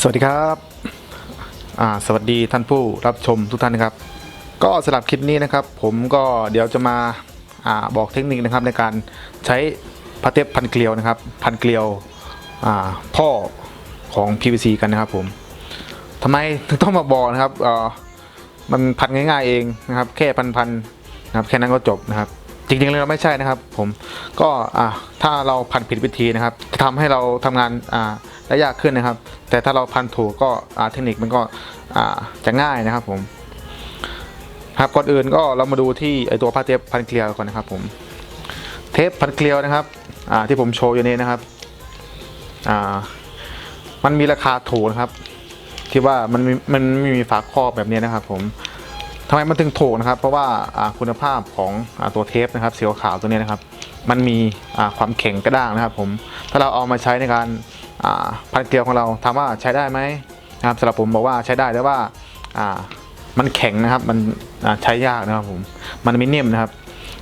สวัสดีครับสวัสดีท่านผู้รับชมทุกท่านนะครับ ก็สำหรับคลิปนี้นะครับ ผมก็เดี๋ยวจะมาอบอกเทคนิคนะครับในการใช้พาเทปพันเกลียวนะครับ พันเกลียวพ่อของ PVC กันนะครับผมทำไมถึงต้องมาบอกนะครับมันพันง่ายๆเองนะครับ แค่พันๆนะครับแค่นั้นก็จบนะครับ จริงๆแล้วไม่ใช่นะครับ ผมก็อ่าถ้าเราพันผิดวิธีนะครับจะทำให้เราทำงานอ่า ได้ยากขึ้นนะครับ แต่ถ้าเราพันถูกก็เทคนิคมันก็จะง่ายนะครับผมครับก่อนอื่นก็เรามาดูที่ไอตัวผ้าเทปพันเกลียวก่อนนะครับผมเทปพันเกลียวนะครับที่ผมโชว์อยู่นี้นะครับมันมีราคาถูกนะครับ ที่ว่ามันมันไม่มีฝาครอบแบบนี้นะครับ ผมทำไมมันถึงถูกนะครับ เพราะว่าคุณภาพของอตัวเทปนะครับสีขาวตัวนี้นะครับ มันมีความแข็งกระด้างนะครับ ผมถ้าเราเอามาใช้ในการ พันเกลียวของเราถามว่าใช้ได้ไหมนะครับสำหรับผมบอกว่าใช้ได้แต่ว่าามันแข็งนะครับ มันใช้ยากนะครับผมมันไม่นิ่มนะครับ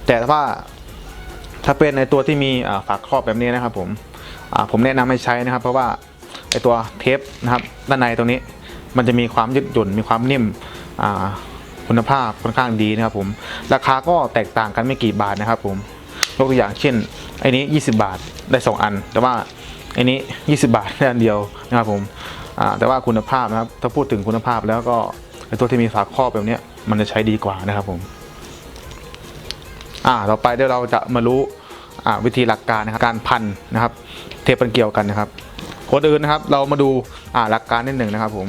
แต่ว่าถ้าเป็นในตัวที่มีอ่าฝาครอบแบบนี้นะครับผมผมแนะนำให้ใช้นะครับ เพราะว่าไอตัวเทปนะครับด้านในตรงนี้มันจะมีความยืดหยุ่นมีความนิ่มคุณภาพค่อนข้างดีนะครับผมราคาก็แตกต่างกันไม่กี่บาทนะครับผมยกตัวอย่างเช่นไอ้นี้ 20 บาทได้ 2 อัน แต่ว่า อันนี้ 20 บาทแค่อันเดียวนะครับผมแต่ว่าคุณภาพนะครับ ถ้าพูดถึงคุณภาพแล้วก็ไอตัวที่มีฝาครอบแบบนี้มันจะใช้ดีกว่านะครับผมอ่าต่อไปเดี๋ยวเราจะมารู้วิธีหลักการนะครับการพันนะครับ เทปมันเกี่ยวกันนะครับคนอื่นนะครับ เรามาดูหลักการนิดหนึ่งนะครับผม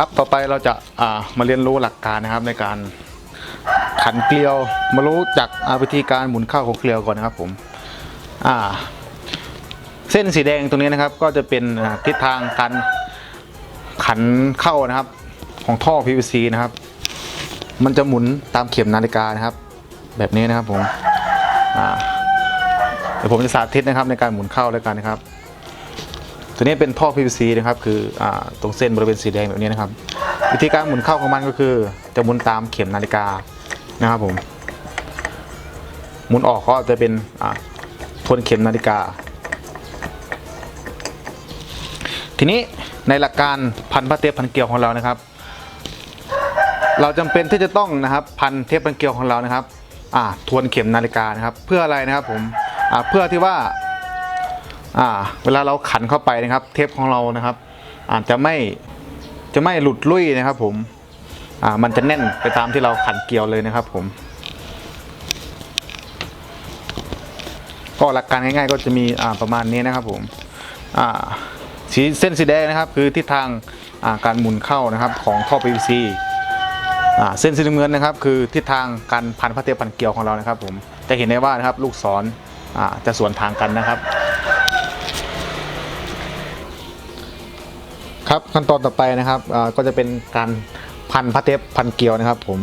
ครับต่อไปเราจะามาเรียนรู้หลักการนะครับในการขันเกลียว มารู้จักอ่าวิธีการหมุนเข้าของเกลียวก่อนนะครับผมเส้นสีแดงตรงนี้นะครับ ก็จะเป็นทิศทางการขันเข้านะครับ ของท่อ PVC นะครับ มันจะหมุนตามเข็มนาฬิกานะครับ แบบนี้นะครับผมเดี๋ยวผมจะสาธิตนะครับในการหมุนเข้าแล้วกันนะครับ ตัวนี้เป็นท่อ PVC นะครับคืออตรงเส้นบริเวณสีแดงแบบนี้นะครับ วิธีการหมุนเข้าของมันก็คือ จะหมุนตามเข็มนาฬิกานะครับผมหมุนออกก็จะเป็นทวนเข็มนาฬิกา ทีนี้ในหลักการพันพระเทปพันเกลียวของเรานะครับ เราจำเป็นที่จะต้องนะครับพันเทปพันเกลียวของเรานะครับทวนเข็มนาฬิกานะครับ เพื่ออะไรนะครับผมเพื่อที่ว่า อ่าเวลาเราขันเข้าไปนะครับ เทปของเรานะครับ อาจจะไม่จะไม่หลุดลุ่ยนะครับผมอ่ามันจะแน่นไปตามที่เราขันเกลียวเลยนะครับผม ก็หลักการง่ายๆ ก็จะมีอ่าประมาณนี้นะครับผมอ่าสีเส้นสีแดงนะครับ คือทิศทางอ่าการหมุนเข้านะครับของท่อ PVC อ่าเส้นสีน้ำเงินนะครับ คือทิศทางการพันพระเทปพันเกลียวของเรานะครับ ผมจะเห็นได้ว่านะครับลูกศรอ่าจะสวนทางกันนะครับ ครับขั้นตอนต่อไปนะครับก็จะเป็นการพันพระเทปพันเกลียวนะครับผม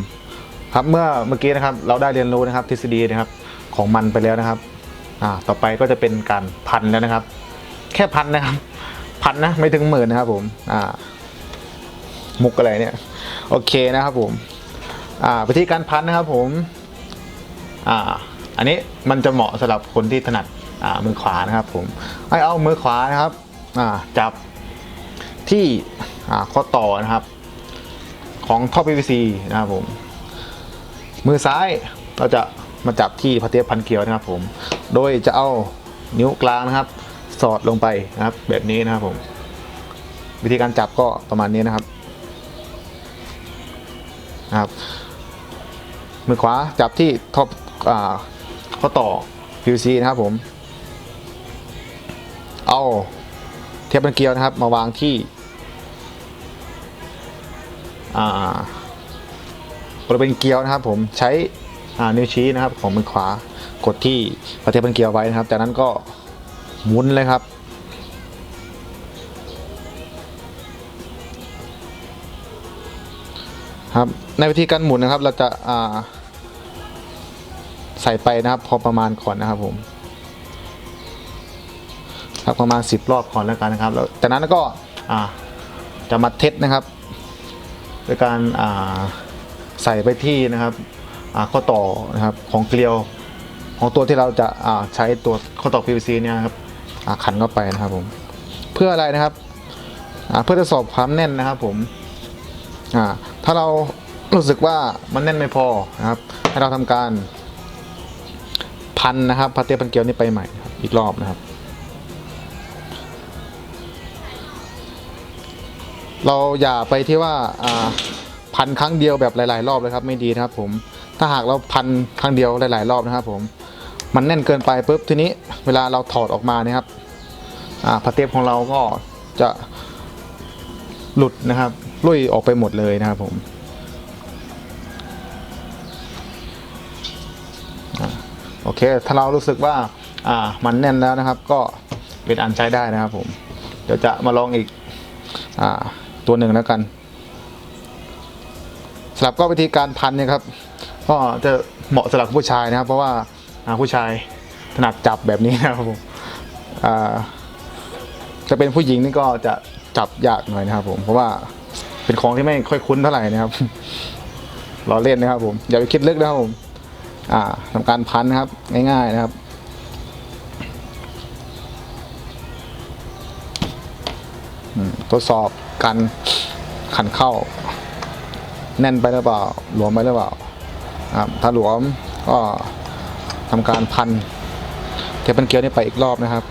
ครับเมื่อเมื่อกี้นะครับเราได้เรียนรู้นะครับทฤษฎีนะครับของมันไปแล้วนะครับอ่าต่อไปก็จะเป็นการพันแล้วนะครับ แค่พันนะครับ พันนะไม่ถึงหมื่นนะครับผมอ่ามุกอะไรเนี่ยโอเคนะครับผมอ่าวิธีการพันนะครับผมอ่าอันนี้มันจะเหมาะสำหรับคนที่ถนัดอ่ามือขวานะครับผมให้เอามือขวานะครับอ่าจับ ที่ข้อต่อนะครับ ของท่อ PVC นะครับผม มือซ้ายเราจะมาจับที่พระเทปพันเกลียวนะครับผม โดยจะเอานิ้วกลางนะครับ สอดลงไปนะครับ แบบนี้นะครับผม วิธีการจับก็ประมาณนี้นะครับนะครับ มือขวาจับที่ท็อปอข้อต่อ PVC นะครับผม เอาเทปพันเกลียวนะครับ มาวางที่ บริเวณเกลียวนะครับ ผมใช้นิ้วชี้นะครับ ของมือขวากดที่ประเทศเป็นเกลียวไว้นะครับ จากนั้นก็หมุนเลยครับ ครับ ในวิธีการหมุนนะครับ เราจะาใส่ไปนะครับ พอประมาณก่อนนะครับผมครับประมาณ 10 รอบก่อนแล้วกันนะครับแล้วจากนั้นก็จะมาเทสนะครับ โดยการาใส่ไปที่นะครับข้อต่อนะครับของเกลียวของตัวที่เราจะาใช้ตัวข้อต่อ PVC เนี่ยครับขันเข้าไปนะครับผมเพื่ออะไรนะครับเพื่อทดสอบความแน่นนะครับผมถ้าเรารู้สึกว่ามันแน่นไม่พอนะครับ ให้เราทำการพันนะครับพาเตียพันเกลียวนี่ไปใหม่อีกรอบนะครับ เราอย่าไปที่ว่าพันครั้งเดียวแบบหลาย ๆ รอบเลยครับไม่ดีนะครับผมถ้าหากเราพันครั้งเดียวหลาย ๆ รอบนะครับผมมันแน่นเกินไปปุ๊บทีนี้เวลาเราถอดออกมาเนี่ยครับอ่าพาเทปของเราก็จะหลุดนะครับลุยออกไปหมดเลยนะครับผมอโอเค ถ้าเรารู้สึกว่าอ่ามันแน่นแล้วนะครับ ก็เป็นอันใช้ได้นะครับผม เดี๋ยวจะมาลองอีกอ่า ตัวหนึ่งแล้วกันสำหรับก็วิธีการพันเนี่ยครับ ก็จะเหมาะสำหรับผู้ชายนะครับ เพราะว่าผู้ชายถนัดจับแบบนี้นะครับผมจะเป็นผู้หญิงนี่ก็จะจับยากหน่อยนะครับ ผมเพราะว่าเป็นของที่ไม่ค่อยคุ้นเท่าไหร่นะครับล้อเล่นนะครับผมอย่าไปคิดลึกนะครับผมทำการพันนะครับ ง่ายๆนะครับ ทดสอบการขันเข้า แน่นไปหรือเปล่า หลวมไปหรือเปล่าครับถ้าหลวมก็ทำการพันเทปเป็นเกลียวนี่ไปอีกรอบนะครับ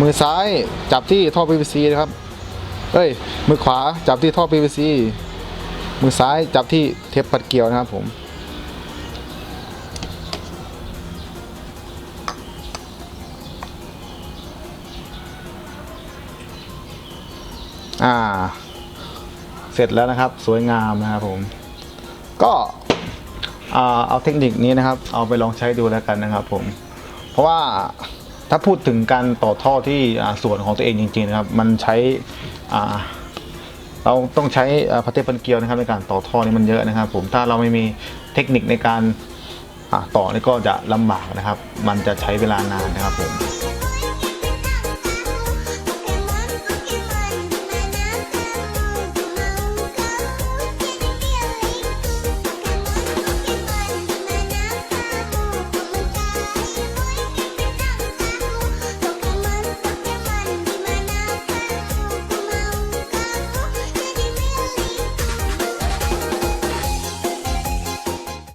มือซ้ายจับที่ท่อ PVC นะครับ เอ้ย มือขวาจับที่ท่อ PVC มือซ้ายจับที่เทปปัดเกลียวนะครับผม อ่า เสร็จแล้วนะครับ สวยงามนะครับผม ก็เอาเทคนิคนี้นะครับ เอาไปลองใช้ดูแล้วกันนะครับ ผม เพราะว่าถ้าพูดถึงการต่อท่อที่ส่วนของตัวเองจริงๆนะครับ มันใช้เราต้องใช้อ่าพาเทปพันเกลียวนะครับในการต่อท่อนี่มันเยอะนะครับ ผมถ้าเราไม่มีเทคนิคในการต่อนี่ก็จะลำบากนะครับ มันจะใช้เวลานานนะครับผม